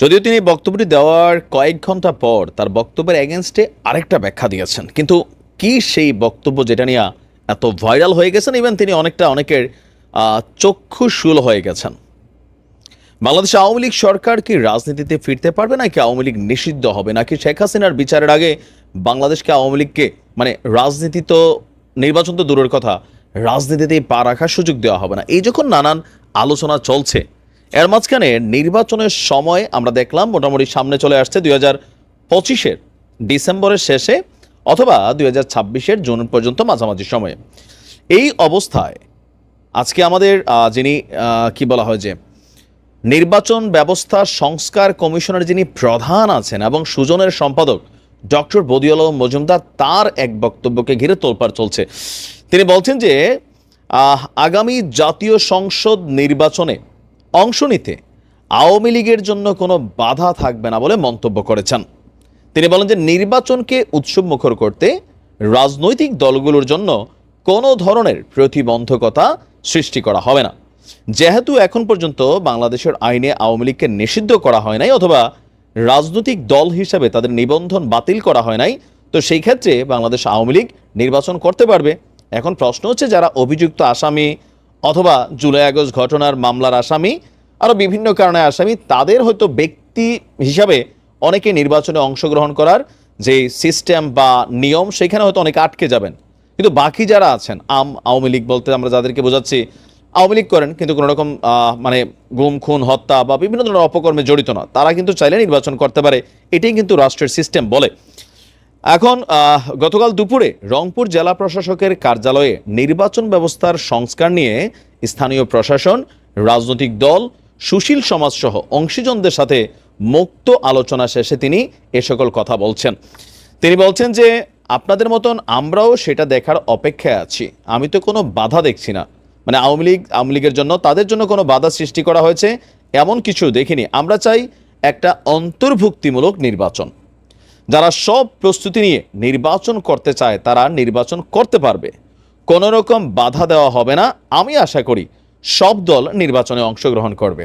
যদিও তিনি বক্তব্যটি দেওয়ার কয়েক ঘণ্টা পর তার বক্তব্যের এগেনস্টে আরেকটা ব্যাখ্যা দিয়েছেন। কিন্তু কি সেই বক্তব্য যেটা নিয়ে এত ভাইরাল হয়ে গেছেন? ইভেন তিনি অনেকটা অনেকের আহ, চক্ষু শুল হয়ে গেছেন। বাংলাদেশ আওয়ামী লীগ সরকার কি রাজনীতিতে ফিরতে পারবে নাকি আওয়ামী লীগ নিষিদ্ধ হবে? নাকি শেখ হাসিনার বিচারের আগে বাংলাদেশকে আওয়ামী লীগকে মানে রাজনীতি তো নির্বাচন তো দূরের কথা রাজনীতিতেই পা রাখার সুযোগ দেওয়া হবে না। এই যখন নানান আলোচনা চলছে এর মাঝখানে নির্বাচনের সময় আমরা দেখলাম মোটামুটি সামনে চলে আসছে দুই হাজার পঁচিশের ডিসেম্বরের শেষে অথবা দুই হাজার ছাব্বিশের জুন পর্যন্ত মাঝামাঝি সময়ে। এই অবস্থায় আজকে আমাদের যিনি কি বলা হয় যে, নির্বাচন ব্যবস্থা সংস্কার কমিশনের যিনি প্রধান আছেন এবং সুজনের সম্পাদক ডক্টর বদিউল আলম মজুমদার, তার এক বক্তব্যকে ঘিরে তোলপাড় চলছে। তিনি বলছেন যে আগামী জাতীয় সংসদ নির্বাচনে অংশ নিতে আওয়ামী লীগের জন্য কোনো বাধা থাকবে না বলে মন্তব্য করেছেন। তিনি বলেন যে নির্বাচনকে উৎসব মুখর করতে রাজনৈতিক দলগুলোর জন্য কোনো ধরনের প্রতিবন্ধকতা সৃষ্টি করা হবে না। যেহেতু এখন পর্যন্ত বাংলাদেশের আইনে আওয়ামী লীগকে নিষিদ্ধ করা হয় নাই অথবা রাজনৈতিক দল হিসাবে তাদের নিবন্ধন বাতিল করা হয় নাই, তো সেই ক্ষেত্রে বাংলাদেশ আওয়ামী লীগ নির্বাচন করতে পারবে। এখন প্রশ্ন হচ্ছে, যারা অভিযুক্ত আসামি অথবা জুলাই আগস্ট ঘটনার মামলার আসামি আরও বিভিন্ন কারণে আসামি, তাদের হয়তো ব্যক্তি হিসাবে অনেকে নির্বাচনে অংশগ্রহণ করার যে সিস্টেম বা নিয়ম, সেখানে হয়তো অনেকে আটকে যাবেন। কিন্তু বাকি যারা আছেন, আম, আওয়ামী লীগ বলতে আমরা যাদেরকে বোঝাচ্ছি, আওয়ামী লীগ করেন, কিন্তু কোনো রকম মানে গুম, খুন, হত্যা বা বিভিন্ন ধরনের অপকর্মে জড়িত না। তারা কিন্তু চাইলে নির্বাচন করতে পারে, এটাই কিন্তু রাষ্ট্রের সিস্টেম বলে। এখন গতকাল দুপুরে রংপুর জেলা প্রশাসকের কার্যালয়ে নির্বাচন ব্যবস্থার সংস্কার নিয়ে স্থানীয় প্রশাসন, রাজনৈতিক দল সুশীল সমাজসহ অংশীজনদের সাথে মুক্ত আলোচনা শেষে তিনি এ সকল কথা বলছেন। তিনি বলছেন যে, আপনাদের মতন আমরাও সেটা দেখার অপেক্ষায় আছি। আমি তো কোনো বাধা দেখছি না। মানে আওয়ামী লীগ, আওয়ামী লীগের জন্য তাদের জন্য কোনো বাধা সৃষ্টি করা হয়েছে, এমন কিছু দেখিনি। আমরা চাই একটা অন্তর্ভুক্তিমূলক নির্বাচন। যারা সব প্রস্তুতি নিয়ে নির্বাচন করতে চায়, তারা নির্বাচন করতে পারবে। কোনো রকম বাধা দেওয়া হবে না। আমি আশা করি সব দল নির্বাচনে অংশগ্রহণ করবে।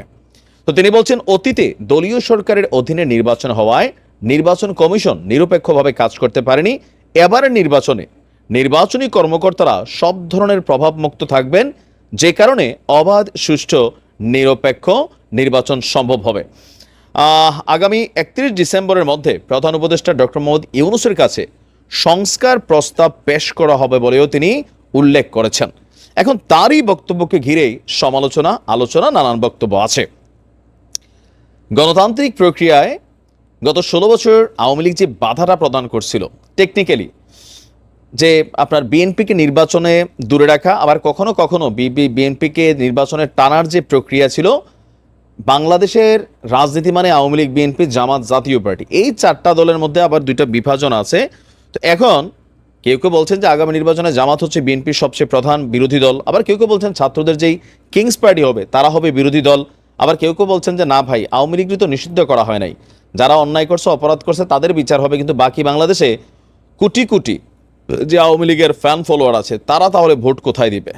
তো তিনি বলছেন, অতীতে দলীয় সরকারের অধীনে নির্বাচন হওয়ায় নির্বাচন কমিশন নিরপেক্ষভাবে কাজ করতে পারেনি। এবারের নির্বাচনে নির্বাচনী কর্মকর্তারা সব ধরনের প্রভাবমুক্ত থাকবেন। যে কারণে অবাধ, সুষ্ঠু, নিরপেক্ষ নির্বাচন সম্ভব হবে। আগামী একত্রিশ ডিসেম্বরের মধ্যে প্রধান উপদেষ্টা ডক্টর মোহাম্মদ ইউনুসের কাছে সংস্কার প্রস্তাব পেশ করা হবে বলেও তিনি উল্লেখ করেছেন। এখন তারই বক্তব্যকে ঘিরেই সমালোচনা, আলোচনা, নানান বক্তব্য আছে। গণতান্ত্রিক প্রক্রিয়ায় গত ষোলো বছর আওয়ামী লীগ যে বাধাটা প্রদান করছিল টেকনিক্যালি যে আপনার বিএনপিকে নির্বাচনে দূরে রাখা, আবার কখনো কখনো বিএনপিকে নির্বাচনে টানার যে প্রক্রিয়া ছিল, বাংলাদেশের রাজনীতি মানে আওয়ামী লীগ, বিএনপি, জামাত জাতীয় পার্টি, এই চারটা দলের মধ্যে আবার দুইটা বিভাজন আছে। তো এখন কেউ কেউ বলছেন যে আগামী নির্বাচনে জামাত হচ্ছে বিএনপির সবচেয়ে প্রধান বিরোধী দল। আবার কেউ কেউ বলছেন ছাত্রদের যেই কিংস পার্টি হবে, তারা হবে বিরোধী দল। আবার কেউ কেউ বলছেন যে না ভাই, আওয়ামী লীগ তো নিষিদ্ধ করা হয় নাই। যারা অন্যায় করছে, অপরাধ করছে, তাদের বিচার হবে। কিন্তু বাকি বাংলাদেশে কোটি কোটি যে আওয়ামী লীগের ফ্যান ফলোয়ার আছে, তারা তাহলে ভোট কোথায় দিবে?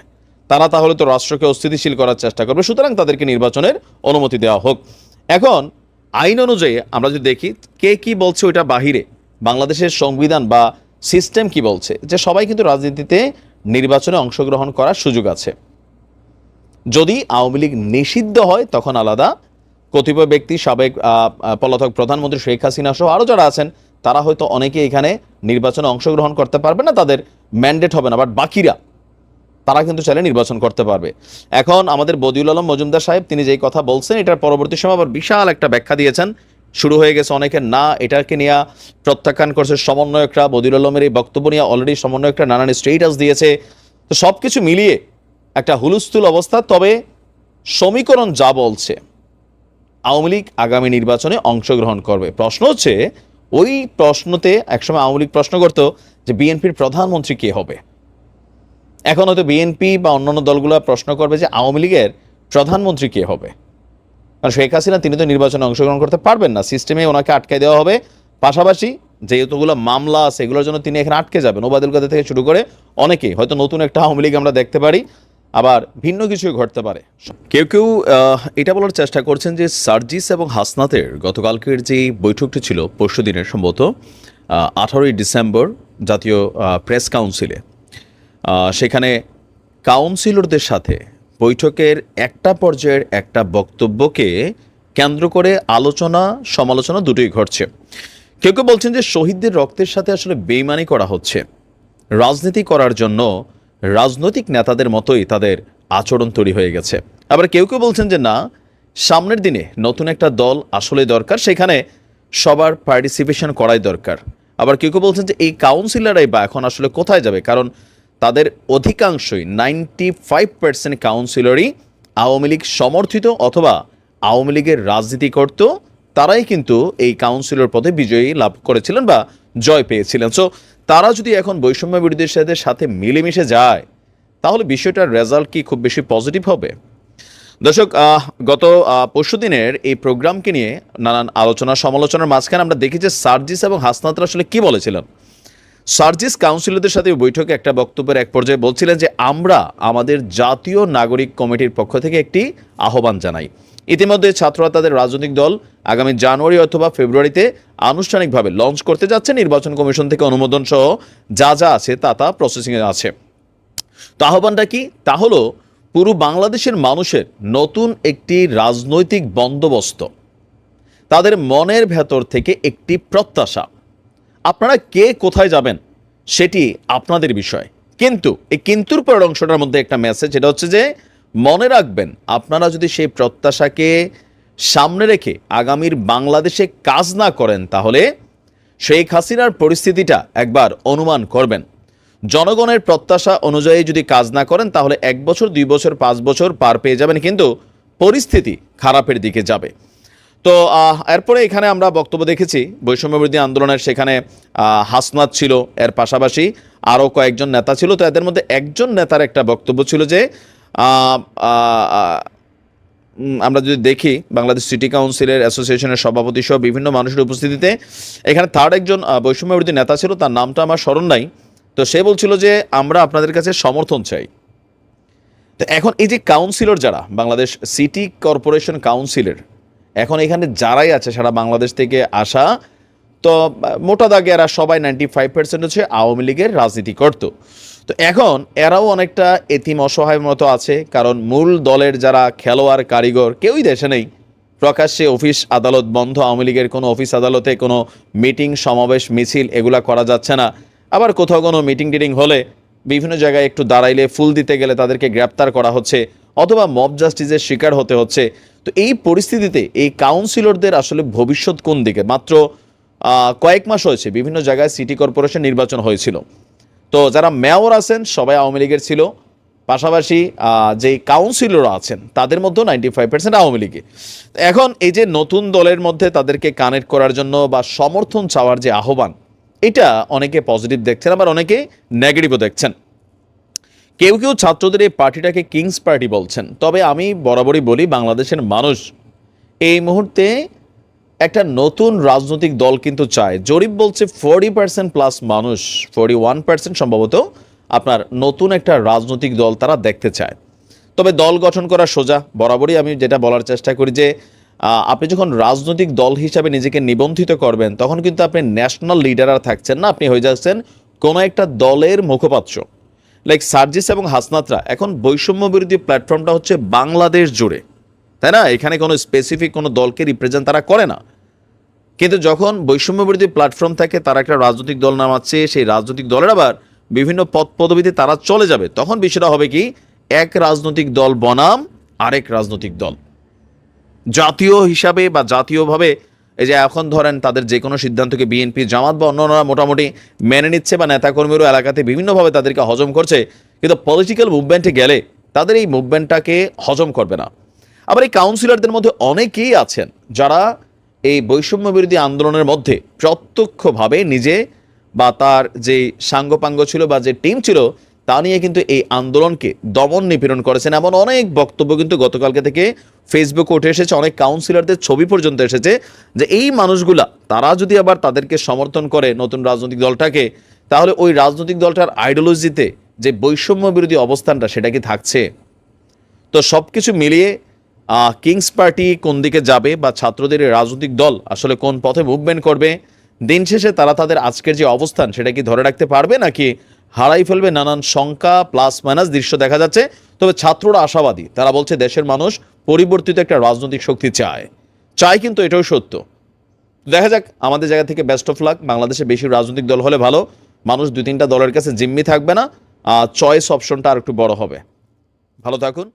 তারা তাহলে তো রাষ্ট্রকে অস্থিতিশীল করার চেষ্টা করবে। সুতরাং তাদেরকে নির্বাচনের অনুমতি দেওয়া হোক। এখন, আইন অনুযায়ী আমরা যদি দেখি, কে কি বলছে ওইটা বাহিরে? বাংলাদেশের সংবিধান বা সিস্টেম কি বলছে? যে সবাই কিন্তু রাজনীতিতে নির্বাচনে অংশগ্রহণ করার সুযোগ আছে। যদি আওয়ামী লীগ নিষিদ্ধ হয়, তখন আলাদা। কতিপয় ব্যক্তি, সাবেক পলাতক প্রধানমন্ত্রী শেখ হাসিনা সহ আরও যারা আছেন, তারা হয়তো অনেকে এখানে নির্বাচনে অংশগ্রহণ করতে পারবে না, তাদের ম্যান্ডেট হবে না বাট বাকিরা, তারা কিন্তু চাইলে নির্বাচন করতে পারবে। এখন আমাদের বদিউল আলম মজুমদার সাহেব, তিনি যেই কথা বলছেন, এটার পরবর্তী সময় আবার বিশাল একটা ব্যাখ্যা দিয়েছেন। শুরু হয়ে গেছে অনেকে না, এটাকে নিয়ে প্রত্যাখ্যান করছে সমন্বয়করা। বদিউল আলমের এই বক্তব্য নিয়ে অলরেডি সমন্বয়করা নানান স্টেটাস দিয়েছে। তো সব কিছু মিলিয়ে একটা হুলস্থুল অবস্থা। তবে সমীকরণ যা বলছে, আওয়ামী লীগ আগামী নির্বাচনে অংশগ্রহণ করবে। প্রশ্ন হচ্ছে, ওই প্রশ্নতে একসময় আওয়ামী লীগ প্রশ্ন করতো যে বিএনপির প্রধানমন্ত্রী কে হবে? এখন হয়তো বিএনপি বা অন্যান্য দলগুলো প্রশ্ন করবে যে আওয়ামী লীগের প্রধানমন্ত্রী কে হবে? কারণ শেখ হাসিনা, তিনি তো নির্বাচনে অংশগ্রহণ করতে পারবেন না। সিস্টেমে ওনাকে আটকে দেওয়া হবে। পাশাপাশি যেহেতুগুলো মামলা আছে, এগুলোর জন্য তিনি এখানে আটকে যাবেন। ওবায়দুল কাদের থেকে শুরু করে অনেকেই, হয়তো নতুন একটা আওয়ামী লীগ আমরা দেখতে পারি। আবার ভিন্ন কিছু ঘটতে পারে। কেউ কেউ এটা বলার চেষ্টা করছেন যে সার্জিস এবং হাসনাতের গতকালকের যে বৈঠকটি ছিল, পরশু দিনের সম্ভবত আঠারোই ডিসেম্বর জাতীয় প্রেস কাউন্সিলে। সেখানে কাউন্সিলরদের সাথে বৈঠকের একটা পর্যায়ের একটা বক্তব্যকে কেন্দ্র করে আলোচনা, সমালোচনা দুটোই ঘটছে। কেউ কেউ বলছেন যে শহীদদের রক্তের সাথে আসলে বেইমানি করা হচ্ছে। রাজনীতি করার জন্য রাজনৈতিক নেতাদের মতোই তাদের আচরণ তৈরি হয়ে গেছে। আবার কেউ কেউ বলছেন যে না, সামনের দিনে নতুন একটা দল আসলে দরকার, সেখানে সবার পার্টিসিপেশন করাই দরকার। আবার কেউ কেউ বলছেন যে এই কাউন্সিলররাই বা এখন আসলে কোথায় যাবে? কারণ তাদের অধিকাংশই নাইনটি ফাইভ পার্সেন্ট কাউন্সিলরই আওয়ামী লীগ সমর্থিত অথবা আওয়ামী লীগের রাজনীতি করত তারাই কিন্তু এই কাউন্সিলর পদে বিজয়ী লাভ করেছিলেন বা জয় পেয়েছিলেন। সো তারা যদি এখন বৈষম্য বিরোধীদের সাথে সাথে মিলেমিশে যায়, তাহলে বিষয়টার রেজাল্ট কি খুব বেশি পজিটিভ হবে? দর্শক গত পরশু দিনের এই প্রোগ্রামকে নিয়ে নানান আলোচনা সমালোচনার মাঝখানে আমরা দেখি যে সার্জিস এবং হাসনাতরা আসলে কি বলেছিলেন? সার্জিস কাউন্সিলরদের সাথে বৈঠকে একটা বক্তব্যের এক পর্যায়ে বলছিলেন যে, আমরা আমাদের জাতীয় নাগরিক কমিটির পক্ষ থেকে একটি আহ্বান জানাই। ইতিমধ্যে ছাত্ররা তাদের রাজনৈতিক দল আগামী জানুয়ারি অথবা ফেব্রুয়ারিতে আনুষ্ঠানিকভাবে লঞ্চ করতে যাচ্ছে। নির্বাচন কমিশন থেকে অনুমোদন সহ যা যা আছে তা তা প্রসেসিংয়ে আছে। তো আহ্বানটা কি? তা হলো, পুরো বাংলাদেশের মানুষের নতুন একটি রাজনৈতিক বন্দোবস্ত। তাদের মনের ভেতর থেকে একটি প্রত্যাশা। আপনারা কে কোথায় যাবেন সেটি আপনাদের বিষয়। কিন্তু এই কিন্তুর পরের অংশটার মধ্যে একটা মেসেজ এটা হচ্ছে যে মনে রাখবেন, আপনারা যদি সেই প্রত্যাশাকে সামনে রেখে আগামীর বাংলাদেশে কাজ না করেন, তাহলে শেখ হাসিনার পরিস্থিতিটা একবার অনুমান করবেন। জনগণের প্রত্যাশা অনুযায়ী যদি কাজ না করেন, তাহলে এক বছর, দুই বছর, পাঁচ বছর পার পেয়ে যাবেন, কিন্তু পরিস্থিতি খারাপের দিকে যাবে। তো এরপরে এখানে আমরা বক্তব্য দেখেছি বৈষম্য বিরোধী আন্দোলনের সেখানে হাসনাত ছিল এর পাশাপাশি আরও কয়েকজন নেতা ছিল তো এদের মধ্যে একজন নেতার একটা বক্তব্য ছিল যে আমরা যদি দেখি বাংলাদেশ সিটি কাউন্সিলের অ্যাসোসিয়েশনের সভাপতি সহ বিভিন্ন মানুষের উপস্থিতিতে এখানে থার্ড একজন আহ, বৈষম্য বিরোধী নেতা ছিল তার নামটা আমার স্মরণ নাই তো সে বলছিল যে আমরা আপনাদের কাছে সমর্থন চাই। তো এখন এই যে কাউন্সিলর যারা বাংলাদেশ সিটি কর্পোরেশন কাউন্সিলের এখন এখানে যারাই আছে, সারা বাংলাদেশ থেকে আসা, তো, মোটা দাগে এরা সবাই নাইনটি ফাইভ পার্সেন্ট হচ্ছে আওয়ামী লীগের রাজনীতি করতো তো এখন এরাও অনেকটা এতিম অসহায় মতো আছে, কারণ মূল দলের যারা খেলোয়াড়, কারিগর কেউই দেশে নেই। প্রকাশ্যে অফিস আদালত বন্ধ, আওয়ামী লীগের কোনো অফিস আদালতে কোনো মিটিং, সমাবেশ, মিছিল এগুলা করা যাচ্ছে না। আবার কোথাও কোনো মিটিং টিটিং হলে বিভিন্ন জায়গায় একটু দাঁড়াইলে, ফুল দিতে গেলে তাদেরকে গ্রেপ্তার করা হচ্ছে। অথবা মব জাস্টিসের শিকার হতে হচ্ছে। তো এই পরিস্থিতিতে এই কাউন্সিলরদের আসলে ভবিষ্যৎ কোন দিকে? মাত্র কয়েক মাস হয়েছে, বিভিন্ন জায়গায় সিটি কর্পোরেশন নির্বাচন হয়েছিল। তো যারা মেয়র আছেন, সবাই আওয়ামী লীগের ছিল। পাশাপাশি যে কাউন্সিলর আছেন, তাদের মধ্যেও নাইনটি ফাইভ পার্সেন্ট আওয়ামী লীগে। এখন এই যে নতুন দলের মধ্যে তাদেরকে কানেক্ট করার জন্য বা সমর্থন চাওয়ার যে আহ্বান, এটা অনেকে পজিটিভ দেখছেন, আবার অনেকে নেগেটিভও দেখছেন। কেউ কেউ ছাত্রদের এই পার্টিটাকে কিংস পার্টি বলছেন। তবে আমি বরাবরই বলি, বাংলাদেশের মানুষ এই মুহূর্তে একটা নতুন রাজনৈতিক দল কিন্তু চায়। জরিপ বলছে ফোরটি পার্সেন্ট প্লাস মানুষ, ফোরটি ওয়ান পার্সেন্ট সম্ভবত আপনার নতুন একটা রাজনৈতিক দল তারা দেখতে চায়। তবে দল গঠন করা সোজা। বরাবরই আমি যেটা বলার চেষ্টা করি যে আপনি যখন রাজনৈতিক দল হিসাবে নিজেকে নিবন্ধিত করবেন, তখন কিন্তু আপনি ন্যাশনাল লিডার আর থাকছেন না। আপনি হয়ে যাচ্ছেন কোনো একটা দলের মুখপাত্র। লাইক সার্জিস এবং হাসনাতরা এখন বৈষম্য বিরোধী প্ল্যাটফর্মটা হচ্ছে বাংলাদেশ জুড়ে। তাই না? এখানে কোনো স্পেসিফিক কোনো দলকে রিপ্রেজেন্ট তারা করে না। কিন্তু যখন বৈষম্য বিরোধী প্ল্যাটফর্ম থাকে, তারা একটা রাজনৈতিক দল নামাচ্ছে সেই রাজনৈতিক দলের আবার বিভিন্ন পদ পদবিতে তারা চলে যাবে। তখন বিষয়টা হবে কি? এক রাজনৈতিক দল বনাম, আরেক রাজনৈতিক দল। জাতীয় হিসাবে বা জাতীয়ভাবে এই যে এখন ধরেন তাদের যে কোনো সিদ্ধান্তকে বিএনপি, জামাত বা অন্যান্যরা মোটামুটি মেনে নিচ্ছে বা নেতাকর্মীরও এলাকাতে বিভিন্নভাবে তাদেরকে হজম করছে, কিন্তু পলিটিক্যাল মুভমেন্টে গেলে তাদের এই মুভমেন্টটাকে হজম করবে না। আবার এই কাউন্সিলরদের মধ্যে অনেকেই আছেন যারা এই বৈষম্য বিরোধী আন্দোলনের মধ্যে প্রত্যক্ষভাবে নিজে বা তার যে সাঙ্গপাঙ্গ ছিল বা যে টিম ছিল, তা নিয়ে কিন্তু এই আন্দোলনকে দমন নিপীড়ন করেছেন। এমন অনেক বক্তব্য কিন্তু গতকালকে থেকে ফেসবুকে উঠে এসেছে, অনেক কাউন্সিলরদের ছবি পর্যন্ত এসেছে যে এই মানুষগুলা, তারা যদি আবার তাদেরকে সমর্থন করে নতুন রাজনৈতিক দলটাকে, তাহলে ওই রাজনৈতিক দলটার আইডিওলজিতে যে বৈষম্য বিরোধী অবস্থানটা সেটা কি থাকছে? তো সব কিছু মিলিয়ে কিংস পার্টি কোন দিকে যাবে বা ছাত্রদের রাজনৈতিক দল আসলে কোন পথে মুভমেন্ট করবে? দিন শেষে তারা তাদের আজকের যে অবস্থান সেটা কি ধরে রাখতে পারবে নাকি হারাই ফেলবে? নানান শঙ্কা প্লাস মাইনাস দৃশ্য দেখা যাচ্ছে। তবে ছাত্ররা আশাবাদী। তারা বলছে, দেশের মানুষ পরিবর্তিত একটা রাজনৈতিক শক্তি চায়। চায় কিন্তু এটাও সত্য। দেখা যাক, আমাদের জায়গা থেকে বেস্ট অফ লাক বাংলাদেশে বেশি রাজনৈতিক দল হলে ভালো। মানুষ দুই তিনটা দলের কাছে জিম্মি থাকবে না। চয়েস অপশনটা আর একটু বড় হবে। ভালো থাকুন।